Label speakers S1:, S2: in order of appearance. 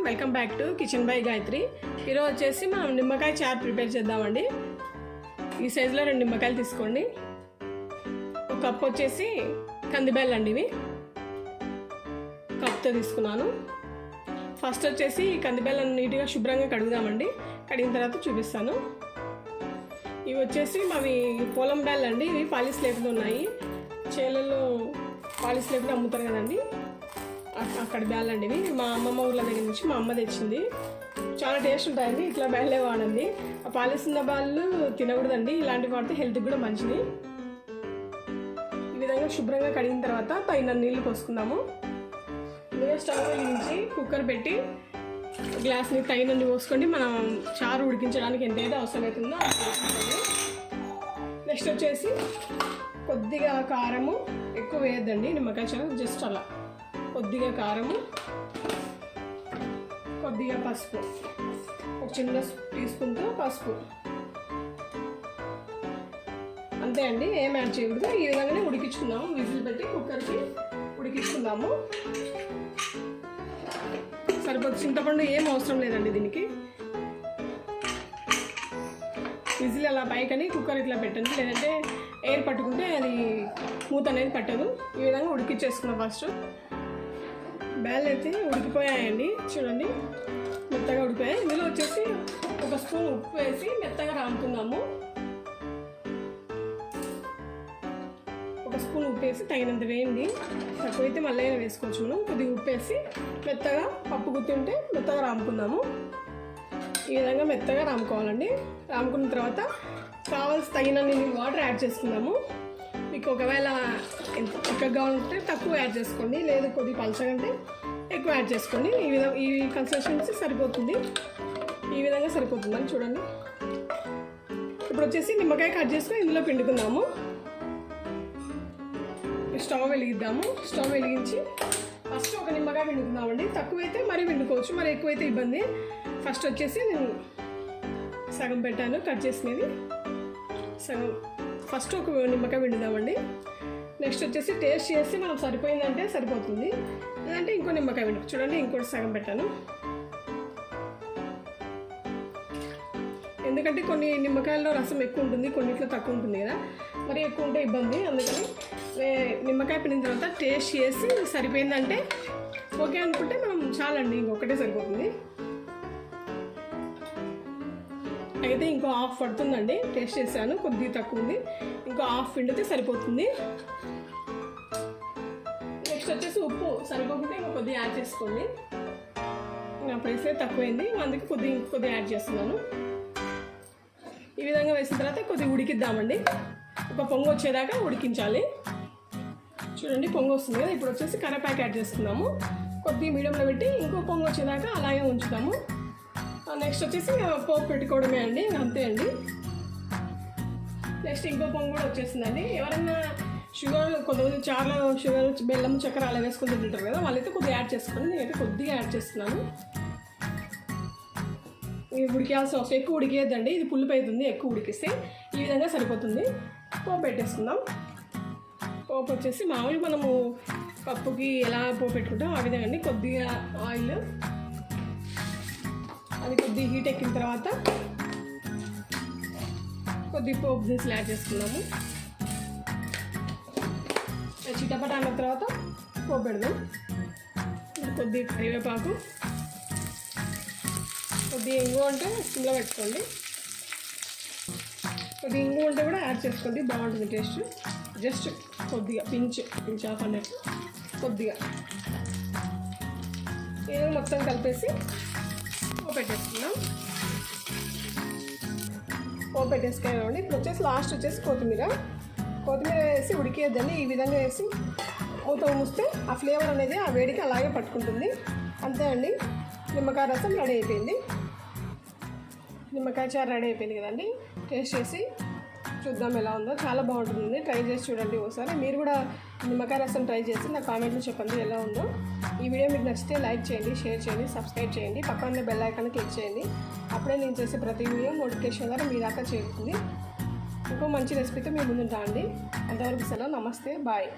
S1: Back to kitchen by Gayatri ఈరోజు వచ్చేసి మనం నిమ్మకాయ చారు ప్రిపేర్ చేద్దామండి. ఈ సైజులో రెండు నిమ్మకాయలు తీసుకోండి. ఒక కప్ వచ్చేసి కందిబెల్లు అండి ఇవి. కప్తో తీసుకున్నాను. ఫస్ట్ వచ్చేసి ఈ కందిబెల్లను నీట్గా శుభ్రంగా కడుగుదామండి. కడిగిన తర్వాత చూపిస్తాను. ఇవి వచ్చేసి మావి పొలం బెల్లు అండి. ఇవి పాలిస్ లేకుండా ఉన్నాయి. చేలల్లో పాలిస్ లేకుండా అమ్ముతారు కదండి. అక్కడ బ్యాలండి ఇవి. మా అమ్మమ్మ ఊర్ల దగ్గర నుంచి మా అమ్మ తెచ్చింది. చాలా టేస్ట్ ఉంటాయండి ఇట్లా బ్యాలే వాడండి. ఆ పాలిస్తున్న బాళ్ళు తినకూడదండి ఇలాంటివి వాడితే హెల్త్కి కూడా మంచిది. ఈ విధంగా శుభ్రంగా కడిగిన తర్వాత పైన నీళ్ళు పోసుకుందాము. ముందుగా స్టవ్ వెలిగించి కుక్కర్ పెట్టి గ్లాస్ని తగినన్ని పోసుకోండి మనం చారు ఉడికించడానికి ఎంతైతే అవసరమవుతుందో నెక్స్ట్ వచ్చేసి కొద్దిగా కారము ఎక్కువ వేయద్దండి నిమ్మకాయ చారు జస్ట్ అలా. కొద్దిగా కారము కొద్దిగా పసుపు. ఒక చిన్న టీ స్పూన్తో పసుపు. అంతే అండి ఏం యాడ్ చేయకూడదు. ఈ విధంగానే ఉడికించుకుందాము. విజిల్ పెట్టి కుక్కర్కి ఉడికించుకుందాము. సరిపోతుంది చింతపండు ఏం అవసరం లేదండి దీనికి. విజిల్ అలా పైకని కుక్కర్ ఇట్లా పెట్టండి. లేదంటే ఎయిర్ పట్టుకుంటే అది మూత అనేది పట్టదు. ఈ విధంగా ఉడికిచ్చేసుకున్నాం ఫస్ట్. బ్యాల్ అయితే ఉడికిపోయాయండి. చూడండి. మెత్తగా ఉడికిపోయాయి. ఇందులో వచ్చేసి ఒక స్పూన్ ఉప్పు వేసి మెత్తగా రాముతున్నాము ఒక స్పూన్ ఉప్పు వేసి తగినంత వేయండి. తక్కువైతే మళ్ళీ అయినా వేసుకోవచ్చు మనం. కొద్దిగా ఉప్పు వేసి మెత్తగా పప్పు గుర్తుంటే ఉంటే మెత్తగా రాముకుందాము ఈ విధంగా మెత్తగా రాముకోవాలండి రాముకున్న తర్వాత కావాల్సి తగినన్ని వాటర్ యాడ్ చేసుకుందాము. మీకు ఒకవేళ ఎంత చిక్కగా కావాలంటే తక్కువ యాడ్ చేసుకోండి. లేదు కొద్ది పలచగా అంటే ఎక్కువ యాడ్ చేసుకోండి. ఈ విధంగా ఈ కన్సిస్టెన్సీ సరిపోతుంది. ఈ విధంగా సరిపోతుందని చూడండి. ఇప్పుడు వచ్చేసి నిమ్మకాయ కట్ చేసుకొని ఇందులో పిండుకుందాము. స్టవ్ వెలిగిద్దాము. స్టవ్ వెలిగించి ఫస్ట్ ఒక నిమ్మకాయ పిండుకుందామండి తక్కువైతే మరీ పిండుకోవచ్చు. మరి ఎక్కువైతే ఇబ్బంది. ఫస్ట్ వచ్చేసి నేను సగం పెట్టాను కట్ చేసినది సగం ఫస్ట్ ఒక నిమ్మకాయ పిండుదామండి. నెక్స్ట్ వచ్చేసి టేస్ట్ చేసి మనం సరిపోయిందంటే సరిపోతుంది. లేదంటే ఇంకో నిమ్మకాయ పిండు. చూడండి ఇంకోటి సగం పెట్టాను. ఎందుకంటే కొన్ని నిమ్మకాయల్లో రసం ఎక్కువ ఉంటుంది కొన్నిట్లో తక్కువ ఉంటుంది కదా. మరి ఎక్కువ ఉంటే ఇబ్బంది. అందుకని నిమ్మకాయ పిండిన తర్వాత టేస్ట్ చేసి సరిపోయిందంటే ఓకే అనుకుంటే మనం చాలండి ఇంకొకటే సరిపోతుంది. అయితే ఇంకో హాఫ్ పడుతుందండి. టేస్ట్ చేశాను. కొద్దిగా తక్కువ ఉంది ఇంకో హాఫ్ పిండితే సరిపోతుంది. నెక్స్ట్ వచ్చేసి ఉప్పు. సరిపోకుంటే ఇంకో కొద్దిగా యాడ్ చేసుకోండి. నా ప్రైస్ తక్కువైంది. అందుకే కొద్దిగా కొద్దిగా యాడ్ చేస్తున్నాను. ఈ విధంగా వేసిన తర్వాత కొద్దిగా ఉడికిద్దామండి. ఒక పొంగు వచ్చేదాకా ఉడికించాలి. చూడండి పొంగు వస్తుంది కదా. ఇప్పుడు వచ్చేసి కరేపాకు యాడ్ చేస్తున్నాము కొద్దిగా మీడియంలో పెట్టి ఇంకో పొంగు వచ్చేదాకా అలాగే ఉంచుతాము నెక్స్ట్ వచ్చేసి పోపు పెట్టుకోవడమే అండి అంతే అండి. నెక్స్ట్ ఇంకో పొంగు కూడా వచ్చేసిందండి. ఎవరైనా షుగర్ కొంతమంది చాలా షుగర్ బెల్లం చక్కెర అలా వేసుకుని తింటారు కదా వాళ్ళైతే కొద్దిగా యాడ్ చేసుకోండి. నేనైతే కొద్దిగా యాడ్ చేస్తున్నాను. ఇది ఉడికేయాల్సిన అవసరం ఎక్కువ ఉడికేయద్దండి. ఇది పులుపు అవుతుంది ఎక్కువ ఉడికిస్తే ఈ విధంగా సరిపోతుంది. పోపు పెట్టేసుకుందాం. పోపు వచ్చేసి మామూలుగా మనము పప్పుకి ఎలా పోపు పెట్టుకుంటాం ఆ విధంగా అండి. కొద్దిగా ఆయిల్ అది కొద్దిగా హీట్ ఎక్కిన తర్వాత కొద్దిగా పోపు దినుసులు యాడ్ చేసుకున్నాము చిటపట అన్న తర్వాత పోపు పెడదాం. కొద్ది కొద్దిగా కరివేపాకు. కొద్దిగా ఇంగు అంటే సిమ్లో పెట్టుకోండి. కొద్దిగా ఇంగు ఉంటే కూడా యాడ్ చేసుకోండి బాగుంటుంది టేస్ట్ జస్ట్ కొద్దిగా పించ్ పించ్ ఆఫ్ అన్నట్టు కొద్దిగా. ఇది మొత్తం కలిపేసి ఓ పెట్టేసుకుందాం ఓ పెట్టేసుకున్నామండి ఇప్పుడు వచ్చేసి లాస్ట్ వచ్చేసి కొత్తిమీర. కొత్తిమీర వేసి ఉడికేద్దండి ఈ విధంగా వేసి మూత మూస్తే ఆ ఫ్లేవర్ అనేది ఆ వేడికి అలాగే పట్టుకుంటుంది. అంతే అండి. నిమ్మకాయ రసం రెడీ అయిపోయింది. నిమ్మకాయ చారు రెడీ అయిపోయింది కదండి. టేస్ట్ చేసి చూద్దాం ఎలా ఉందో. చాలా బాగుంటుంది. ట్రై చేసి చూడండి ఒకసారి మీరు కూడా నిమ్మకాయ రసం ట్రై చేసి నా కామెంట్లో చెప్పండి ఎలా ఉందో. ఈ వీడియో మీకు నచ్చితే లైక్ చేయండి షేర్ చేయండి సబ్స్క్రైబ్ చేయండి. పక్కన ఉన్న బెల్ ఐకాన్ క్లిక్ చేయండి. అప్పుడే నేను చేసే ప్రతి వీడియో నోటిఫికేషన్ ద్వారా మీ దాకా చేరుతుంది. ఇంకో మంచి రెసిపీతో మీ ముందుంటా అండి అంతవరకు సెలవు. నమస్తే. బాయ్